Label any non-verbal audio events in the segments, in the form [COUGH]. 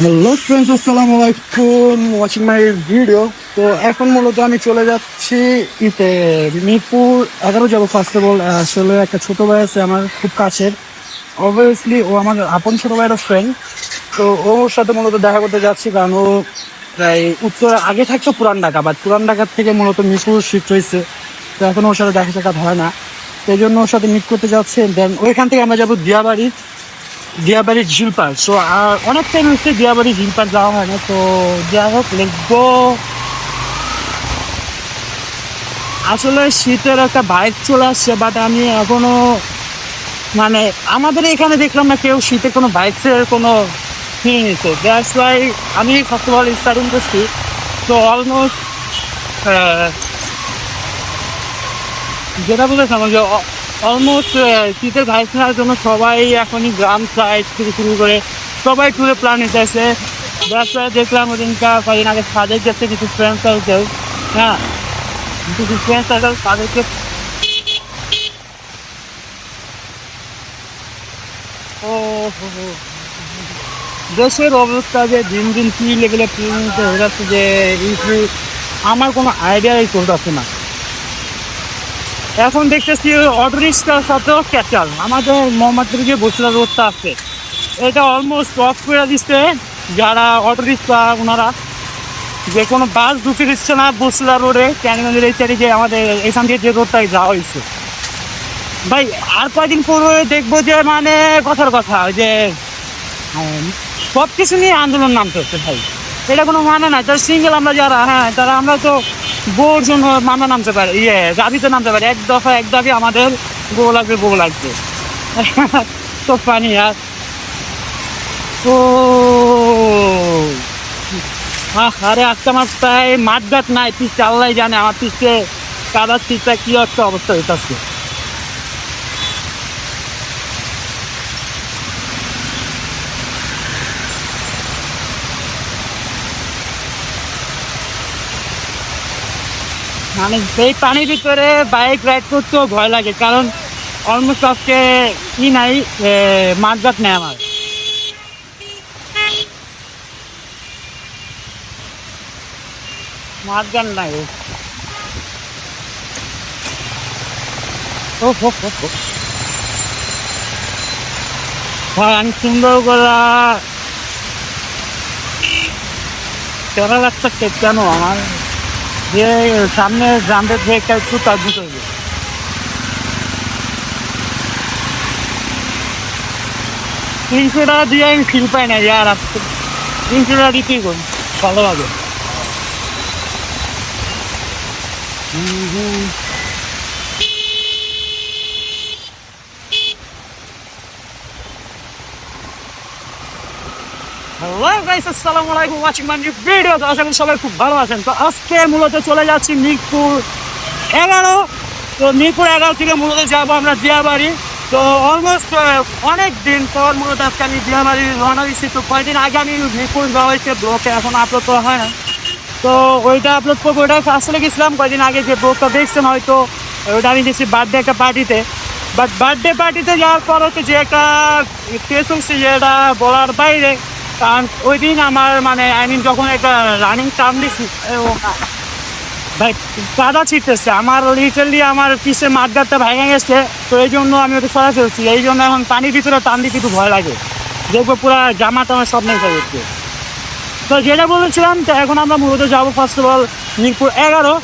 Hello friends আসসালামু আলাইকুম watching my video তো এখন মূলত আমি চলে যাচ্ছি ইতে মিরপুর, এগারো যাব ফার্স্ট অফ অল আসলে একটা ছোট ভাই আছে আমার খুব কাছের। অবভিয়াসলি ও আমার আপন ছোটো ভাইয়ের ফ্রেন্ড তো ওর সাথে মূলত দেখা করতে যাচ্ছি, কারণ ও প্রায় উত্তর আগে থাকতো পুরান ঢাকা বাট পুরান ঢাকার থেকে মূলত মিরপুর শিফট হয়েছে। তো এখন ওর সাথে দেখা সাক্ষাৎ হয় না। সেই জন্য ওর সাথে মিট করতে যাচ্ছে। দেন ওইখান থেকে আমরা যাব দিয়াবাড়ি। দিয়াবাড়ি ঝিল পার্ক সো আর অনেক টাইম হচ্ছে দিয়াবাড়ি ঝিল পার্ক যাওয়া হয় না। তো যাই হোক লিখব আসলে শীতের একটা বাইক চলে আসছে বাট আমি এখনও মানে আমাদের এখানে দেখলাম না কেউ শীতে কোনো বাইকের কোনো নিয়ে নিতে দ্যাটস ওয়াই আমি ফার্স্ট অফ অল স্টার্টিং করছি তো অলমোস্ট যেটা বলেছিলাম যে অলমোস্ট শীতের বাইক নেওয়ার জন্য সবাই এখনই গ্রাম সাইড থেকে শুরু করে সবাই ট্যুরে প্ল্যান নিতেছে। ব্যবসা দেখলাম ওদিনকা কদিন আগে সাদের যাচ্ছে, কিছু ফ্রেন্ড সার্কেল হ্যাঁ কিছু ফ্রেন্ড সার্কেল তাদেরকে ও। দেশের অবস্থা যে দিন দিন কি লেভেলে হয়ে যাচ্ছে যে আমার কোনো আইডিয়াই চলতেছে না। এখন দেখতেছি অটো রিক্সার সাথেও ক্যাচাল আমাদের মোহাম্মদপুর যে বসিলা রোডটা আছে। এটা অলমোস্ট অফ করে দিচ্ছে যারা অটো রিক্সা ওনারা। যে কোনো বাস ঢুকে দিচ্ছে না বসিলা রোডে ক্যানিগঞ্জের এই সাইডে যে আমাদের এখান থেকে যে রোডটায় যাওয়া হয়েছে। ভাই, আর কয়দিন পরে দেখব যে মানে কথার কথা যে সব কিছু নিয়ে আন্দোলন নামতে হচ্ছে ভাই। এটা কোনো মানে না যারা সিঙ্গেল আমরা যারা হ্যাঁ তারা আমরা তো বউর জন্য মামলা নামতে পারে ইয়ে দাবিতে নামতে পারে। এক দফা, এক দাবি আমাদের বউ লাগবে বউ লাগবে। [LAUGHS] তো পানি আর ও আরে আটটা মাস প্রায় মাঠ নাই পিসে আল্লাহ জানে, আমার পিসে কাদার পিসটা কি একটা অবস্থা হইতাছে। মানে সেই পানির ভিতরে বাইক রাইড করতেও ভয় লাগে, কারণ অলমোস্ট আজকে কি নাই মাঠঘাট নেই আমার। মাঠঘাট নাই। আমি সুন্দর করে কেন আমার? যে সামনে জামদের যে একটা একটু তার ভিতরে তিনশো টাকা দিয়ে আমি ফিল পাই না ইয়ার আসতে তিনশো টাকা দিতেই করি ভালোভাবে হুম, হুম। হ্যালো গাইস আসসালামু আলাইকুম ওয়াচিং মাই ভিডিও তো আশা করি সবাই খুব ভালো আছেন। তো আজকে মূলত চলে যাচ্ছি মিরপুর এগারো। তো মিরপুর এগারো থেকে মূলত যাব আমরা দিয়াবাড়ি তো অলমোস্ট অনেক দিন পর মূলত আজকে আমি দিয়াবাড়ি রওনা দিচ্ছি। তো কয়েকদিন আগে আমি মিরপুর যাওয়া হয়েছে ব্লগে এখন আপলোড করা হয় না। তো ওইটা আপলোড করব, ওইটা আসলে গেছিলাম কয়েকদিন আগে যে ব্লগটা দেখছেন হয়তো, ওইটা আমি গেছি বার্থডে একটা পার্টিতে বাট বার্থডে পার্টিতে যাওয়ার পর হচ্ছে যে একটা কেস হচ্ছে যেটা বলার বাইরে। কারণ ওই দিন আমার মানে আই মিন যখন একটা রানিং টার্ম দিচ্ছি ও, ভাই কাদা ছিটতেছে। আমার লিটারলি আমার পিসে মাঠগাটটা ভেঙে গেছে তো এই জন্য আমি ওটা সরা ফেলছি এই জন্য এখন পানির ভিতরে টান দিতে একটু ভয় লাগে। দেখব পুরো জামা টামা সব নেই যাচ্ছে তো যেটা বলেছিলাম তো এখন আমরা মূলত যাব ফার্স্ট অফ অল মিরপুর এগারো।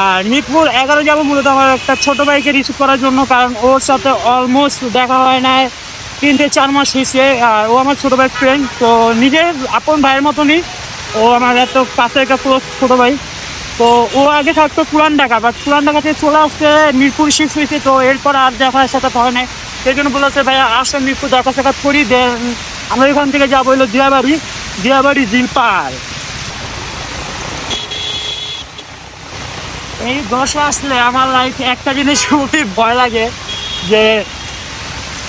আর মিরপুর এগারো যাব মূলত আমার একটা ছোটো বাইকে রিসিভ করার জন্য কারণ ওর সাথে অলমোস্ট দেখা হয় না তিন থেকে চার মাস হয়েছে আর ও আমার ছোটো ভাই ফ্রেন্ড তো নিজের আপন ভাইয়ের মতনই, ও আমার এত কাছে একটা ছোটো ভাই। তো ও আগে থাকতো পুরান ঢাকা বাট পুরান ঢাকা থেকে চলে আসতে মিরপুর শিফট হয়েছে, তো এরপর আর দেখা সাক্ষাৎ হয় নাই। সেই জন্য বলেছে ভাই আসলে মিরপুর দেখা সাক্ষাৎ করি দেন আমরা এখান থেকে যাব হলো দিয়াবাড়ি দিয়াবাড়ি জিলপার এই দশে আসলে আমার লাইফ একটা জিনিস খুবই ভয় লাগে, যে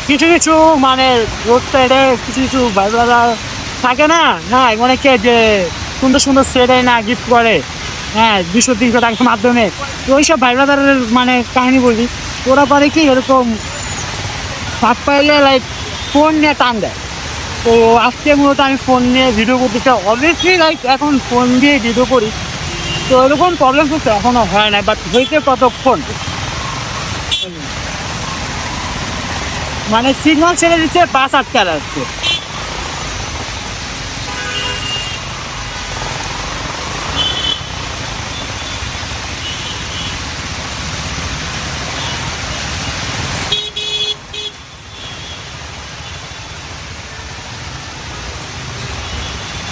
কিছু কিছু মানে রোড সাইডে কিছু কিছু ভাই ব্রাদার থাকে না? হ্যাঁ অনেকে যে সুন্দর সুন্দর সেটাই না গিফট করে হ্যাঁ দুশো, তিনশো টাকার মাধ্যমে। ওইসব ভাই ব্রাদারের মানে কাহিনী বলি। ওরা পারে কি এরকম হাত পাইলে লাইক ফোন নিয়ে টান দেয়। তো আজকে মূলত আমি ফোন নিয়ে ভিডিও করতে চাই অবভিয়াসলি লাইক এখন ফোন দিয়ে ভিডিও করি। তো এরকম প্রবলেম কিন্তু এখনও হয় না বাট হয়েছে কতক্ষণ? মানে সিগন্যাল ছেড়ে দিচ্ছে, বাস আটকে আসছে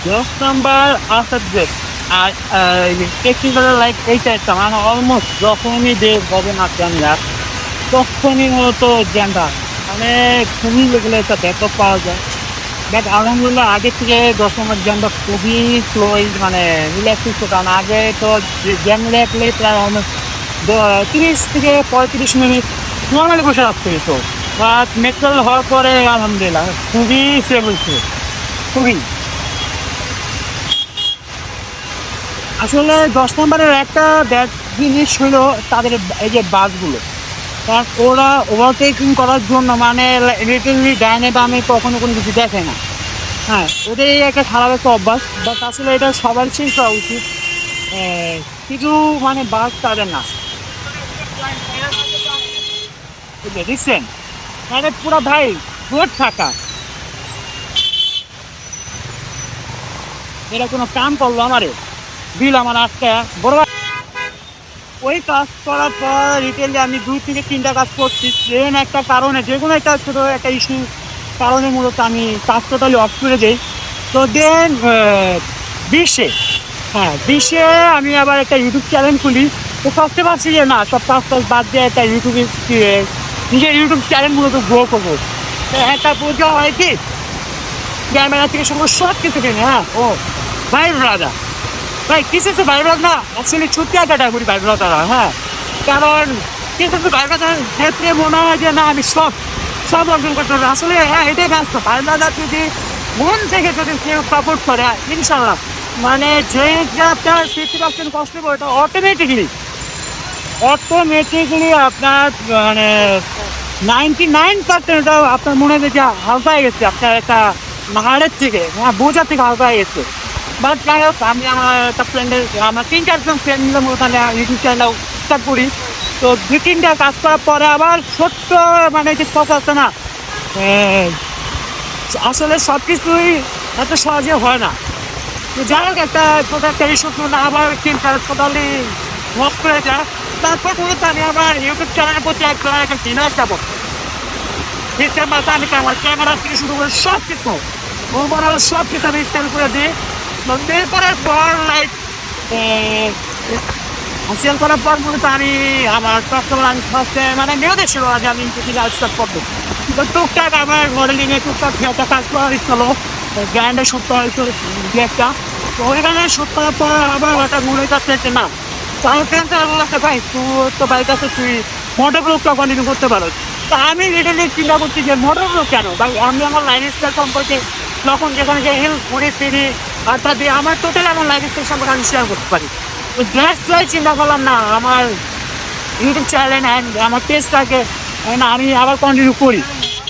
দশ নাম্বার আসার যে, আর টেকনিক্যাল লাইক এইটা একটা মানে অলমোস্ট যখনই দেব হবে না ক্যামেরা তখনই মূলত জ্যামটা মানে খুবই লেগেলে একটা ব্যাকআপ পাওয়া যায়। বাট আলহামদুলিল্লাহ আগে থেকে দশ নম্বর জ্যামটা খুবই স্লো মানে রিল্যাক্স ছিল কারণ আগে তো জ্যাম লাগলে প্রায় তিরিশ থেকে পঁয়ত্রিশ মিনিট নর্মালি বসে রাখতে হতো বাট মেট্রোল হওয়ার পরে আলহামদুলিল্লাহ খুবই সেভ হয়েছে। খুবই। আসলে দশ নম্বরের একটা ব্যাড জিনিস হলো তাদের এই যে বাসগুলো। কারণ ওরা ওভারটেকিং করার জন্য মানে লিটারলি ডাইনে বামে কখনো কোনো কিছু দেখে না। হ্যাঁ ওদের এই একটা খারাপ একটা অভ্যাস বাট আসলে এটা সবার চেঞ্জ করা উচিত। কিছু মানে বাস তাদের না। দেখছেন মানে পুরো ভাই রোড থাকা। এটা কোনো কাম করল আমারে। বিল আমার আটকা। বড় ওই কাজ করার পর রিটেলে আমি দুই থেকে তিনটা কাজ করছি। ট্রেন একটা কারণে, যে কোনো একটা ছোটো একটা ইস্যু কারণে মূলত আমি কাজ টোটালি অফ করে দিই। তো দেন বিশে হ্যাঁ বিশে আমি আবার একটা ইউটিউব চ্যানেল খুলি। তো ভাবতে পারছি যে না, সব কাজ টাজ বাদ দিয়ে একটা ইউটিউব নিজের ইউটিউব চ্যানেল মূলত গ্রো করব। একটা বোঝা হয় কি? ক্যামেরা থেকে সমস্ত সব কিছু কিনে হ্যাঁ ও ভাই রাজা ভাই কিছু তো ভাই না? অ্যাকচুয়ালি ছুটি আড্ডাটা করি ভাই ব্লগাররা হ্যাঁ কারণ কিছু তো ব্লগার ক্ষেত্রে মনে হয় যে না, আমি সব সব অর্জন করতে পারব। আসলে হ্যাঁ এটাই ব্যস্ত। ব্লগার যদি মন থেকে যদি কেউ সাপোর্ট করে ইনশাল্লাহ মানে যে আপনার ফিফটি পার্সেন্ট কষ্ট হবে ওটা অটোমেটিকলি অটোমেটিকলি আপনার মানে নাইনটি নাইন পার্সেন্ট আপনার মনে হয় যে হালকা হয়ে গেছে। আপনার একটা হাড়ের থেকে হ্যাঁ বোঝার থেকে হালকা হয়ে গেছে। বাট যাই হোক আমি আমার একটা ফ্রেন্ডের আমার তিন চারজন ফ্রেন্ড মিলে ওখানে ইউটিউব চ্যানেল স্টার্ট করি। তো দুই তিনটা কাজ করার পরে আবার ছোট্ট মানে যে শখ আছে না আসলে সব কিছুই এত সহজে হয় না। তো যাই হোক, একটা একটা ইস্যু না আবার চিন্তা টোটালি লক করে যায় তারপর মূলত আমি আমার ইউটিউব চ্যানেলের প্রতি একটা একটা ডিনার যাব সিস্টেম মাথা আমি আমার ক্যামেরা থেকে শুরু করে সব কিছু ওভারঅল সব কিছু আমি ইনস্টল করে দিই। বের করার পর লাইক হাসিয়াল করার পর মূলত আমি আমার আমি ফার্স্টে মানে মেয়েদের ছিল, আজ আমি ইন্টারভিউ স্টার্ট করব। তো টুকটাক আমার মডেলিংয়ে টুকটাক একটা কাজ করা হয়েছিল। ব্র্যান্ডে শ্যুট করা হয়েছিল একটা। তো ওইখানে শ্যুট করার পর আমার ওটা মনে কাছে না তো আমার ফ্রেন্ডস ভাই, তুই তো বাড়ির কাছে তুই মোটর ব্লকটা কন্টিনিউ করতে পারো। তো আমি রিটেলি চিন্তা করছি যে মোটর কেন? ভাই, আমি আমার লাইফ স্টাইল সম্পর্কে যখন যেখানে যে হিল ঘুরে ফিরি অর্থাৎ দিয়ে আমার টোটাল আমার লাইফ স্টাইল সম্পর্কে আমি শেয়ার করতে পারি। তো গ্যাস চিন্তা করলাম না, আমার ইউটিউব চ্যানেল অ্যান্ড আমার পেজটাকে আমি আবার কন্টিনিউ করি।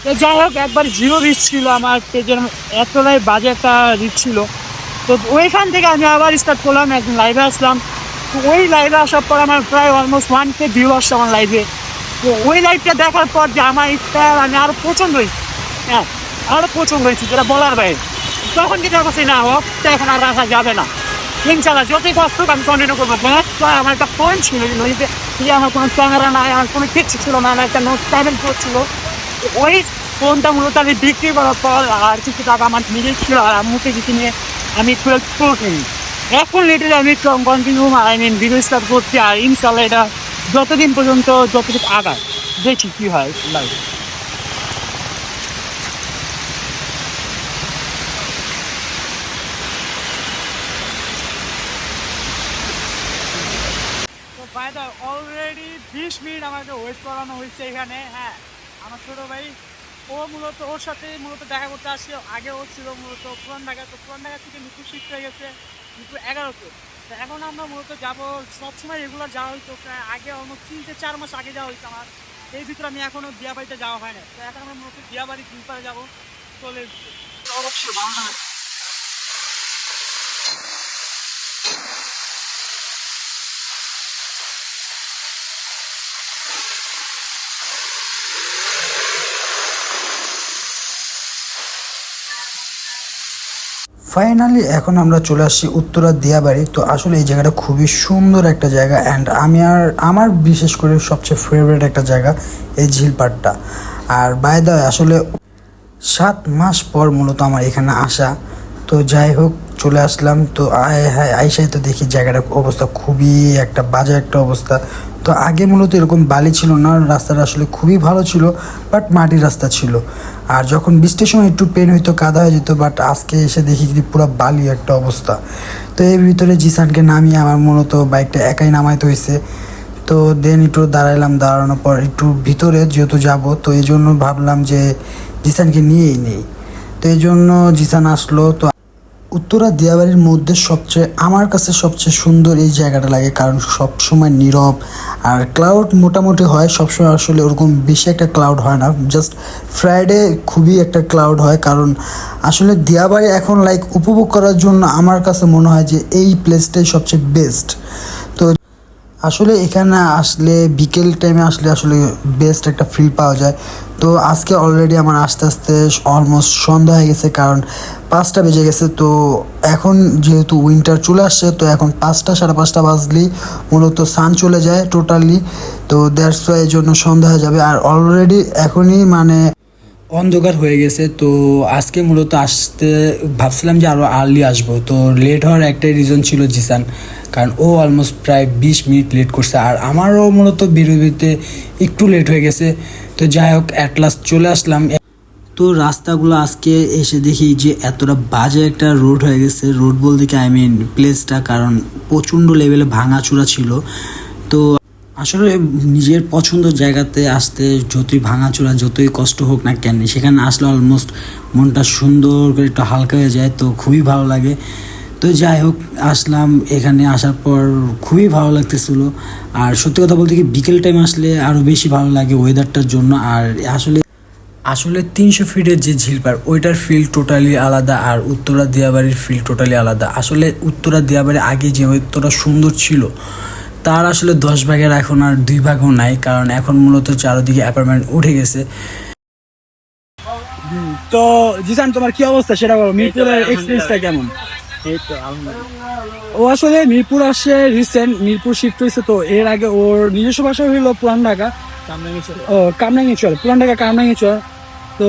তো যাই হোক, একবার জিরো রিচ ছিল আমার পেজের এতটাই বাজে একটা রিচ ছিল। তো ওইখান থেকে আমি আবার স্টার্ট করলাম, একদিন লাইভে আসলাম। তো ওই লাইভে আসার পর আমার প্রায় অলমোস্ট ওয়ান কে ভিউ আসছে আমার লাইভে তো ওই লাইভটা দেখার পর যে আমার স্টাইল আমি আরও পছন্দ হয়েছি। হ্যাঁ আরও প্রচণ্ড হয়েছি, যেটা বলার বাইরে। তখন যেটা করছি না অফটা এখন আর রাখা যাবে না। ইনশাল্লাহ যতই কষ্ট হোক আমি কন্টিনিউ করব। ব্যাস আমার একটা ফোন ছিল নদীতে। আমার কোনো ক্যামেরা নাই, আমার কোনো কিচ্ছু ছিল না, আমার একটা নোট সেভেন ফোর ছিল। তো ওই ফোনটা মূলত আমি বিক্রি করার পর আর কিছু টাকা আমার নিজের ছিল আর আম্মুকে কিছু নিয়ে আমি টুয়েলভ প্রো কিনি এখন লিটারে আমি continue I mean video start করছি আর ইনশাল্লাহ এটা যতদিন পর্যন্ত যতটুকু আগায়, দেখি কী হয় লাইফ দ্য অলরেডি বিশ মিনিট আমাকে ওয়েট করানো হয়েছে এখানে। হ্যাঁ আমার ছোটো ভাই, ও মূলত ওর সাথে মূলত দেখা করতে আসছে আগে ও ছিল মূলত পুরান ঢাকা তো পুরান ঢাকা থেকে মিরপুর শিফট হয়ে গেছে মিরপুর এগারোতে। তো এখন আমরা মূলত যাব সবসময় রেগুলার যাওয়া হইতো, প্রায় আগে অলমোস্ট তিন থেকে চার মাস আগে যাওয়া হইতো আমার। এই ভিতরে আমি এখনও দিয়াবাড়িতে যাওয়া হয় না তো এখন আমরা মূলত দিয়াবাড়ি, দিনপাড়ে যাব। চলে এসেছি। ফাইনালি এখন আমরা চলে আসছি উত্তরা দিয়াবাড়ি। তো আসলে এই জায়গাটা খুবই সুন্দর একটা জায়গা অ্যান্ড আমি আর আমার বিশেষ করে সবচেয়ে ফেভারিট একটা জায়গা এই ঝিলপাটটা। আর বাই দা আসলে সাত মাস পর মূলত আমার এখানে আসা। তো যাই হোক, চলে আসলাম। তো আয়, হায় আইসাই তো দেখি জায়গাটার অবস্থা খুবই একটা বাজে একটা অবস্থা। তো আগে মূলত এরকম বালি ছিল না, রাস্তাটা আসলে খুবই ভালো ছিল বাট মাটির রাস্তা ছিল। আর যখন বৃষ্টির সময় একটু পেন হইতো, কাদা হয়ে যেত বাট আজকে এসে দেখি কি পুরো বালি একটা অবস্থা। তো এর ভিতরে জিসানকে নামিয়ে আমার মূলত বাইকটা একাই নামাইতে হয়েছে তো দেন একটু দাঁড়াইলাম, দাঁড়ানোর পর একটু ভিতরে যেহেতু যাব, তো এই জন্য ভাবলাম যে জিসানকে নিয়েই নেই। তো এই জন্য জিসান আসলো, তো উত্তরা দিয়াবাড়ির মধ্যে সবচেয়ে, আমার কাছে সবচেয়ে সুন্দর এই জায়গাটা লাগে কারণ সব সময় নীরব আর ক্লাউড মোটামুটি হয়, সবসময় আসলে ওরকম বেশি একটা ক্লাউড হয় না। জাস্ট ফ্রাইডে খুবই একটা ক্লাউড হয় কারণ আসলে দিয়াবাড়ি এখন লাইক উপভোগ করার জন্য আমার কাছে মনে হয় যে এই প্লেসটাই সবচেয়ে বেস্ট তো আসলে এখানে আসলে বিকেল টাইমে আসলে আসলে বেস্ট একটা ফিল পাওয়া যায়। তো আজকে অলরেডি আমার আস্তে আস্তে অলমোস্ট সন্ধ্যা হয়ে গেছে, কারণ পাঁচটা বেজে গেছে। তো এখন যেহেতু উইন্টার চলে আসছে, তো এখন পাঁচটা, সাড়ে পাঁচটা বাজলেই মূলত সান চলে যায় টোটালি তো দ্যাটস এই জন্য সন্ধ্যা হয়ে যাবে। আর অলরেডি এখনই মানে অন্ধকার হয়ে গেছে, তো আজকে মূলত আসতে ভাবছিলাম যে আরও আর্লি আসব। তো লেট হওয়ার একটাই রিজন ছিল জিসান। কারণ ও অলমোস্ট প্রায় বিশ মিনিট লেট করছে। আর আমারও মূলত বেরোবিতে একটু লেট হয়ে গেছে। তো যাই হোক অ্যাট লাস্ট চলে আসলাম। তো রাস্তাগুলো আজকে এসে দেখি যে এতটা বাজে একটা রোড হয়ে গেছে। রোড বলতে কি আই মিন প্লেসটা কারণ প্রচণ্ড লেভেলে ভাঙাচুরা ছিল। তো আসলে নিজের পছন্দ জায়গাতে আসতে যতই ভাঙাচোরা, যতই কষ্ট হোক না কেন, সেখানে আসলে অলমোস্ট মনটা সুন্দর করে একটু হালকা হয়ে যায়। তো খুবই ভালো লাগে। তো যাই হোক আসলাম। এখানে আসার পর খুবই ভালো লাগতেছিল। আর সত্যি কথা বলতে কি বিকেল টাইম আসলে আরও বেশি ভালো লাগে ওয়েদারটার জন্য। আর আসলে আসলে তিনশো ফিটের যে ঝিলপার ওইটার ফিল টোটালি আলাদা আর উত্তরা দিয়াবাড়ির ফিল টোটালি আলাদা। আসলে উত্তরা দিয়াবাড়ি আগে যে এতটা সুন্দর ছিল তার আসলে দশ ভাগের এখন আর দুই ভাগও নাই। কারণ এখন মূলত চারদিকে অ্যাপার্টমেন্ট উঠে গেছে। তো জিসান তোমার কি অবস্থা? সেটা বলো। মিরপুরের এক্সপিরিয়েন্সটা কেমন? ও আসলে মিরপুর আসছে রিসেন্ট মিরপুর শিফট হয়েছে তো এর আগে ওর নিজস্ব বাসা হইল পুরান ঢাকা। ও চর পুরান ঢাকা চর তো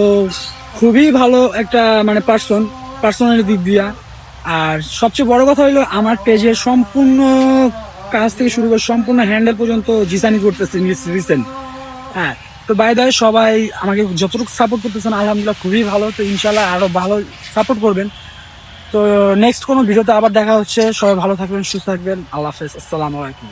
খুবই ভালো একটা মানে পার্সন পার্সোনাল দিক দিয়া। আর সবচেয়ে বড় কথা হইল আমার পেজের সম্পূর্ণ কাজ থেকে শুরু করে সম্পূর্ণ হ্যান্ডেল পর্যন্ত জিসানি করতেছে রিসেন্ট হ্যাঁ তো বাই বাইরে সবাই আমাকে যতটুকু সাপোর্ট করতেছেন আলহামদুলিল্লাহ খুবই ভালো। তো ইনশাল্লাহ আরও ভালো সাপোর্ট করবেন। তো নেক্সট কোনো ভিডিওতে আবার দেখা হচ্ছে। সবাই ভালো থাকবেন, সুস্থ থাকবেন। আল্লাহ হাফেজ। আসসালামু আলাইকুম।